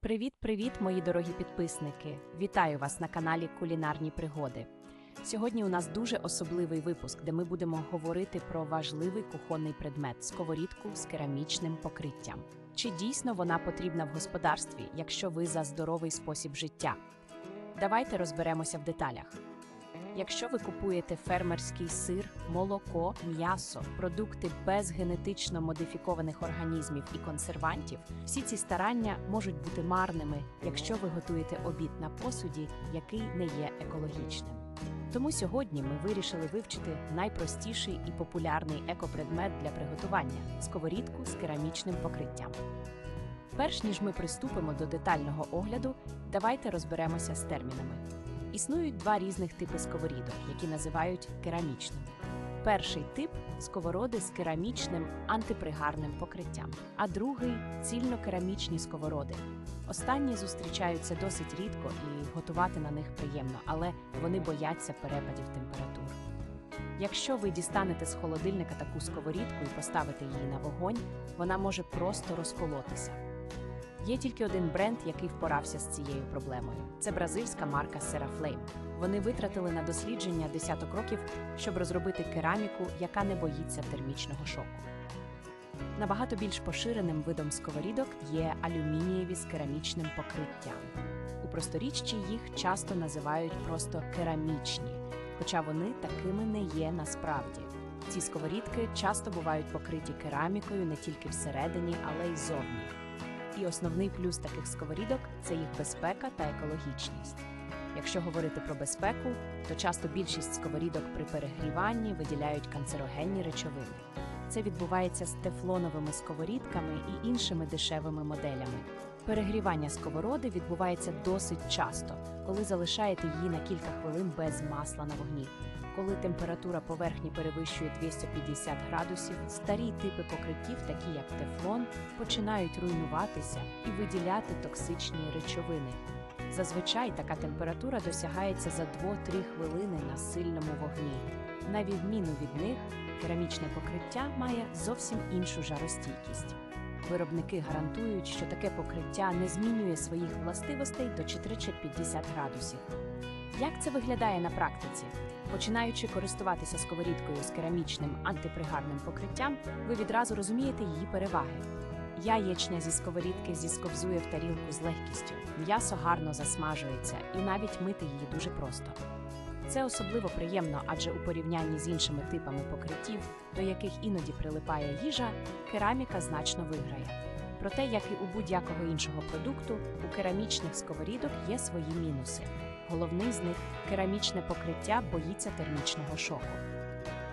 Привіт-привіт, мої дорогі підписники! Вітаю вас на каналі Кулінарні Пригоди. Сьогодні у нас дуже особливий випуск, де ми будемо говорити про важливий кухонний предмет сковорідку з керамічним покриттям. Чи дійсно вона потрібна в господарстві, якщо ви за здоровий спосіб життя? Давайте розберемося в деталях. Якщо ви купуєте фермерський сир, молоко, м'ясо, продукти без генетично модифікованих організмів і консервантів, всі ці старання можуть бути марними, якщо ви готуєте обід на посуді, який не є екологічним. Тому сьогодні ми вирішили вивчити найпростіший і популярний екопредмет для приготування сковорідку з керамічним покриттям. Перш ніж ми приступимо до детального огляду, давайте розберемося з термінами. Існують два різних типи сковорідок, які називають керамічними. Перший тип сковороди з керамічним антипригарним покриттям, а другий цільнокерамічні сковороди. Останні зустрічаються досить рідко і готувати на них приємно, але вони бояться перепадів температур. Якщо ви дістанете з холодильника таку сковорідку і поставите її на вогонь, вона може просто розколотися. Є тільки один бренд, який впорався з цією проблемою. Це бразильська марка Seraflame. Вони витратили на дослідження десяток років, щоб розробити кераміку, яка не боїться термічного шоку. Набагато більш поширеним видом сковорідок є алюмінієві з керамічним покриттям. У просторіччі їх часто називають просто керамічні, хоча вони такими не є насправді. Ці сковорідки часто бувають покриті керамікою не тільки всередині, але й зовні. І основний плюс таких сковорідок це їх безпека та екологічність. Якщо говорити про безпеку, то часто більшість сковорідок при перегріванні виділяють канцерогенні речовини. Це відбувається з тефлоновими сковорідками і іншими дешевими моделями. Перегрівання сковороди відбувається досить часто, коли залишаєте її на кілька хвилин без масла на вогні. Коли температура поверхні перевищує 250 градусів, старі типи покриттів, такі як тефлон, починають руйнуватися і виділяти токсичні речовини. Зазвичай така температура досягається за 2-3 хвилини на сильному вогні. На відміну від них, керамічне покриття має зовсім іншу жаростійкість. Виробники гарантують, що таке покриття не змінює своїх властивостей до 450 градусів. Як це виглядає на практиці? Починаючи користуватися сковорідкою з керамічним антипригарним покриттям, ви відразу розумієте її переваги. Яєчня зі сковорідки зісковзує в тарілку з легкістю, м'ясо гарно засмажується і навіть мити її дуже просто. Це особливо приємно, адже у порівнянні з іншими типами покриттів, до яких іноді прилипає їжа, кераміка значно виграє. Проте, як і у будь-якого іншого продукту, у керамічних сковорідок є свої мінуси. Головний з них керамічне покриття боїться термічного шоку.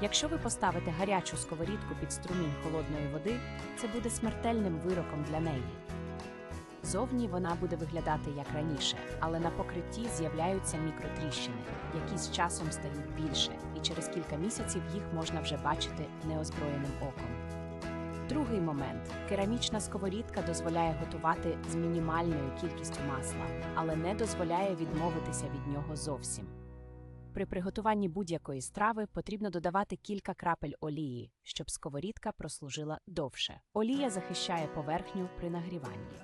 Якщо ви поставите гарячу сковорідку під струмінь холодної води, це буде смертельним вироком для неї. Зовні вона буде виглядати як раніше, але на покритті з'являються мікротріщини, які з часом стають більше, і через кілька місяців їх можна вже бачити неозброєним оком. Другий момент керамічна сковорідка дозволяє готувати з мінімальною кількістю масла, але не дозволяє відмовитися від нього зовсім. При приготуванні будь-якої страви потрібно додавати кілька крапель олії, щоб сковорідка прослужила довше. Олія захищає поверхню при нагріванні.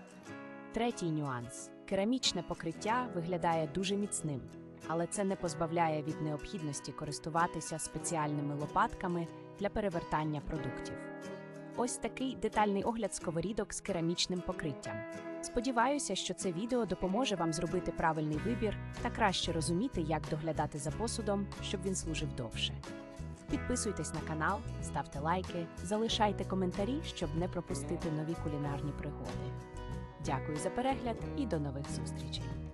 Третій нюанс керамічне покриття виглядає дуже міцним, але це не позбавляє від необхідності користуватися спеціальними лопатками для перевертання продуктів. Ось такий детальний огляд сковорідок з керамічним покриттям. Сподіваюся, що це відео допоможе вам зробити правильний вибір та краще розуміти, як доглядати за посудом, щоб він служив довше. Підписуйтесь на канал, ставте лайки, залишайте коментарі, щоб не пропустити нові кулінарні пригоди. Дякую за перегляд і до нових зустрічей!